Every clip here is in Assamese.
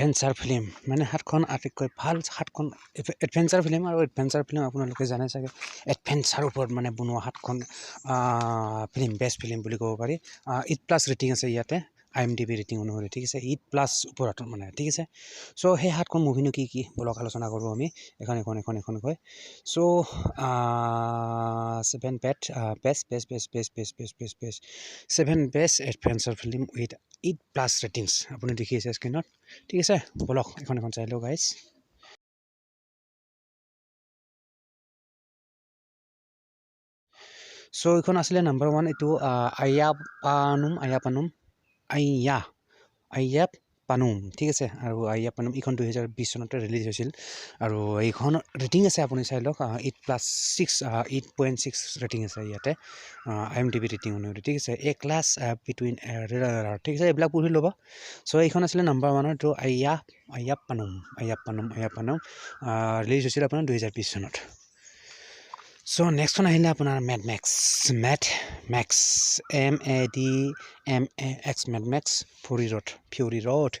এডভেঞ্চাৰ ফিল্ম মানে সাতখন আটাইতকৈ ভাল সাতখন এডভেঞ্চাৰ ফিল্ম আৰু এডভেঞ্চাৰ ফিল্ম আপোনালোকে জানে চাগে। এডভেঞ্চাৰ ওপৰত মানে বনোৱা সাতখন ফিল্ম বেষ্ট ফিল্ম বুলি ক'ব পাৰি। এইট প্লাছ ৰেটিং আছে ইয়াতে। I M D B rating অনুসৰি ঠিক আছে? এইট প্লাছ ওপৰত মানে ঠিক আছে? চ' সেই সাতখন মুভিনো কি কি বলক আলোচনা কৰোঁ আমি? এখন এখন এখন এখনকৈ। So' seven bet best best best best best best best best seven best adventure film with eight plus ratings আপুনি দেখি আছে স্ক্ৰীণত ঠিক আছে? বলক এখন এখন চাই লওঁ গাইজ চ' এইখন আছিলে নাম্বাৰ ওৱান এইটো আয়া পানুম আয়া পানুম আইয়া আইয়া পানুম ঠিক আছে? আৰু আইয়া পানুম এইখন দুহেজাৰ বিছ চনতে ৰিলিজ হৈছিল। আৰু এইখন ৰেটিং আছে আপুনি চাই লওক eight plus six eight point six rating আছে ইয়াতে I M T V rating অনুসৰি ঠিক আছে? এ ক্লাছ বিটুইন ঠিক আছে? এইবিলাক পঢ়ি ল'ব। চ' এইখন আছিলে নাম্বাৰ ওৱানৰ এইটো আইয়া আইয়া পানুম আইয়া পানুম আইয়া পানুম ৰিলিজ হৈছিল আপোনাৰ দুহেজাৰ বিছ চনত। চ' নেক্সটখন আহিলে আপোনাৰ mad Max mad Max M A D M A X mad Max fury road fury road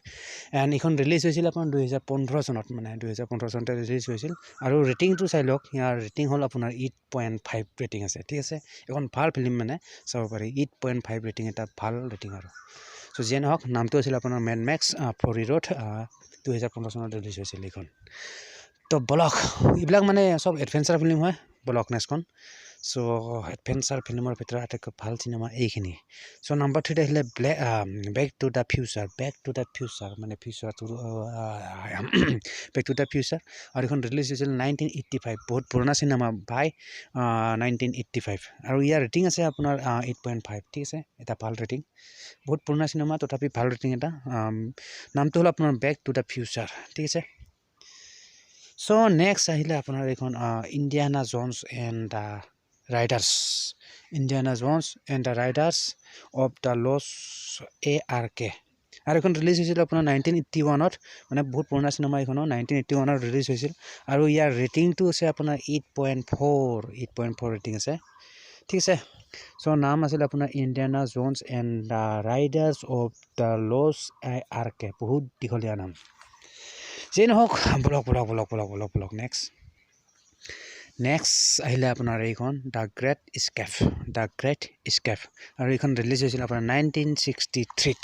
and এইখন ৰিলিজ হৈছিল আপোনাৰ দুহেজাৰ পোন্ধৰ চনত মানে দুহেজাৰ পোন্ধৰ চনতে ৰিলিজ হৈছিল আৰু ৰেটিংটো চাই লওক ইয়াৰ ৰেটিং হ'ল আপোনাৰ এইট পইণ্ট ফাইভ ৰেটিং আছে ঠিক আছে এখন ভাল ফিল্ম মানে চাব পাৰি এইট পইণ্ট ফাইভ ৰেটিং এটা ভাল ৰেটিং আৰু চ' যিয়ে নহওক নামটো আছিল আপোনাৰ মেড মেক্স ফৰি ৰ'ড দুহেজাৰ পোন্ধৰ চনত ৰিলিজ হৈছিল এইখন তো বলক এইবিলাক মানে চব এডভেঞ্চাৰ ফিল্ম হয় বলক নেক্সটখন। চ' এডভেঞ্চাৰ ফিল্মৰ ভিতৰত আটাইতকৈ ভাল চিনেমা এইখিনি। চ' নাম্বাৰ থ্ৰীত আহিলে black Back to the Future Back to the Future মানে ফিউচাৰটো বেক টু দ্য ফিউচাৰ আৰু এইখন ৰিলিজ হৈছিল নাইনটিন এইট্টি ফাইভ বহুত পুৰণা cinema by nineteen eighty five আৰু ইয়াৰ ৰেটিং আছে আপোনাৰ এইট পইণ্ট ফাইভ ঠিক আছে? এটা ভাল ৰেটিং বহুত পুৰণা চিনেমা তথাপি ভাল ৰেটিং এটা। নামটো হ'ল আপোনাৰ বেক টু দ্য ফিউচাৰ ঠিক আছে? চ' নেক্সট আহিলে আপোনাৰ এইখন Indiana Jones and the raiders Indiana Jones and the raiders of the lost A R K আৰু এইখন ৰিলিজ হৈছিল আপোনাৰ নাইনটিন এইট্টি ওৱানত মানে বহুত পুৰণা চিনেমা এইখনো নাইনটিন এইট্টি ওৱানত ৰিলিজ হৈছিল। আৰু ইয়াৰ ৰেটিংটো আছে আপোনাৰ eight point four eight point four rating আছে। ঠিক আছে। চ' নাম আছিল আপোনাৰ Indiana Jones and the raiders of the lost A R K বহুত দীঘলীয়া নাম। যিয়ে নহওক বলক বলক বলক বলক বলক বলক নেক্সট নেক্সট আহিলে আপোনাৰ এইখন the great escape the great escape আৰু এইখন ৰিলিজ হৈছিল আপোনাৰ নাইনটিন ছিক্সটি থ্ৰীত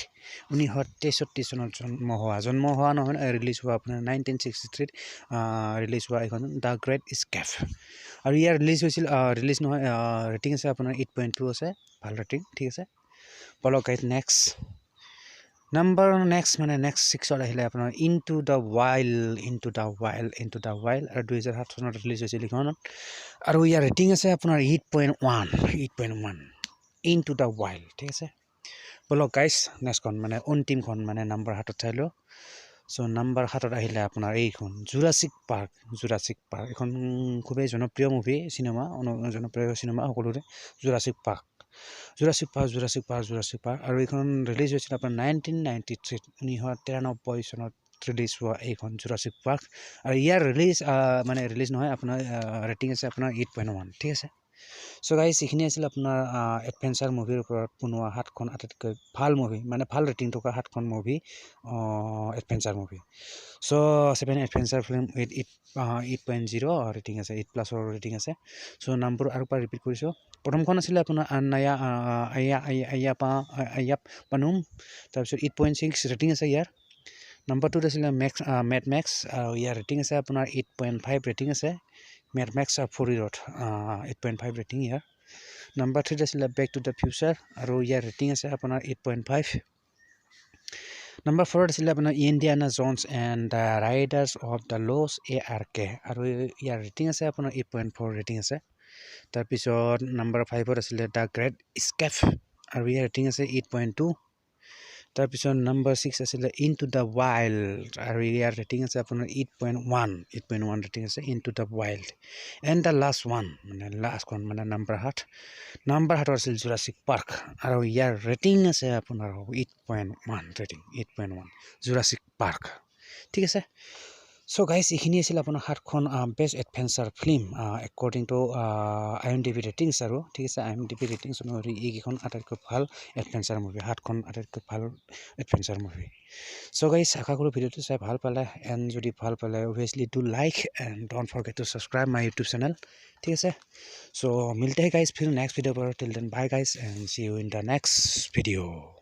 ঊনৈছশ তেষষ্ঠি চনত জন্ম হোৱা জন্ম হোৱা নহয় ৰিলিজ হোৱা আপোনাৰ নাইনটিন ছিক্সটি থ্ৰীত ৰিলিজ হোৱা এইখন দ্য গ্ৰেট স্কেফ আৰু ইয়াৰ ৰিলিজ হৈছিল ৰিলিজ নহয় ৰেটিং আছে আপোনাৰ এইট পইণ্ট টু আছে ভাল ৰেটিং ঠিক আছে বলক গাইড নেক্সট নাম্বাৰ নেক্সট মানে নেক্সট ছিক্সত আহিলে আপোনাৰ into the wild into the wild into the wild আৰু দুহেজাৰ সাত চনত ৰিলিজ হৈছিল এইখনত। আৰু ইয়াৰ ৰেটিং আছে আপোনাৰ eight point one eight point one into the wild ঠিক আছে? বলক গাইছ নেক্সটখন মানে অন্তিমখন মানে নাম্বাৰ সাতত চাই লওঁ। চ' নাম্বাৰ সাতত আহিলে আপোনাৰ এইখন জুৰাছিক পাৰ্ক জুৰাছিক পাৰ্ক এইখন খুবেই জনপ্ৰিয় মুভি চিনেমা জনপ্ৰিয় চিনেমা সকলোৰে Jurassic park Jurassic park Jurassic park Jurassic park আৰু এইখন ৰিলিজ হৈছিল আপোনাৰ নাইনটিন নাইণ্টি থ্ৰীত ঊনৈছশ তিৰানব্বৈ চনত ৰিলিজ হোৱা এইখন জুৰাছিক পাৰ্ক। আৰু ইয়াৰ ৰিলিজ মানে ৰিলিজ নহয় আপোনাৰ ৰেটিং আছে আপোনাৰ এইট পইণ্ট ওৱান ঠিক আছে? চ' গাইজ এইখিনি আছিল আপোনাৰ এডভেঞ্চাৰ মুভিৰ ওপৰত বনোৱা সাতখন আটাইতকৈ ভাল মুভি মানে ভাল ৰেটিং থকা সাতখন movie adventure movie so' seven adventure film with eight eight point zero' rating আছে এইট প্লাছৰ ৰেটিং আছে। চ' নামবোৰ আৰু পৰা ৰিপিট কৰিছোঁ। প্ৰথমখন আছিলে আপোনাৰ আনায়া আয়া আয়া পা আয়া পানুম। তাৰপিছত এইট পইণ্ট ছিক্স ৰেটিং আছে ইয়াৰ। নাম্বাৰ টুত আছিলে মেক্স মেট মেক্স আৰু ইয়াৰ ৰেটিং আছে আপোনাৰ এইট পইণ্ট ফাইভ ৰেটিং আছে। Mad Max fury road eight point five rating ইয়াৰ নাম্বাৰ থ্ৰীত আছিলে বেক টু দ্য ফিউচাৰ আৰু ইয়াৰ ৰেটিং আছে আপোনাৰ এইট পইণ্ট ফাইভ নাম্বাৰ ফ'ৰত আছিলে আপোনাৰ Indiana Jones and the raiders of the lost A R K আৰু ইয়াৰ ৰেটিং আছে আপোনাৰ এইট পইণ্ট ফ'ৰ ৰেটিং আছে তাৰপিছত নাম্বাৰ ফাইভত আছিলে দ্য গ্ৰেট স্কেফ আৰু ইয়াৰ ৰেটিং আছে এইট পইণ্ট টু তাৰপিছত নাম্বাৰ ছিক্স আছিলে ইন টু দ্য ৱাইল্ড আৰু ইয়াৰ ৰেটিং আছে আপোনাৰ eight point one eight point one rating আছে into the wild and the last one মানে লাষ্টখন মানে নাম্বাৰ সাত নাম্বাৰ সাতৰ আছিল জুৰাছিক পাৰ্ক আৰু ইয়াৰ ৰেটিং আছে আপোনাৰ eight point one rating eight point one Jurassic park ঠিক আছে? চ' গাইজ এইখিনি আছিল আপোনাৰ সাতখন best adventure film according to I M D B ratings আৰু ঠিক আছে? I M D B ratings অনুসৰি এইকেইখন আটাইতকৈ ভাল এডভেঞ্চাৰ মুভি সাতখন আটাইতকৈ ভাল এডভেঞ্চাৰ মুভি চ' গাইজ আশা কৰোঁ ভিডিঅ'টো চাই ভাল পালে এণ্ড যদি ভাল পালে obviously do like and don't forget to subscribe my YouTube channel ঠিক আছে? চ' মিলতে গাইজ ফিৰ next video per. Till then bye guys and see you in the next video'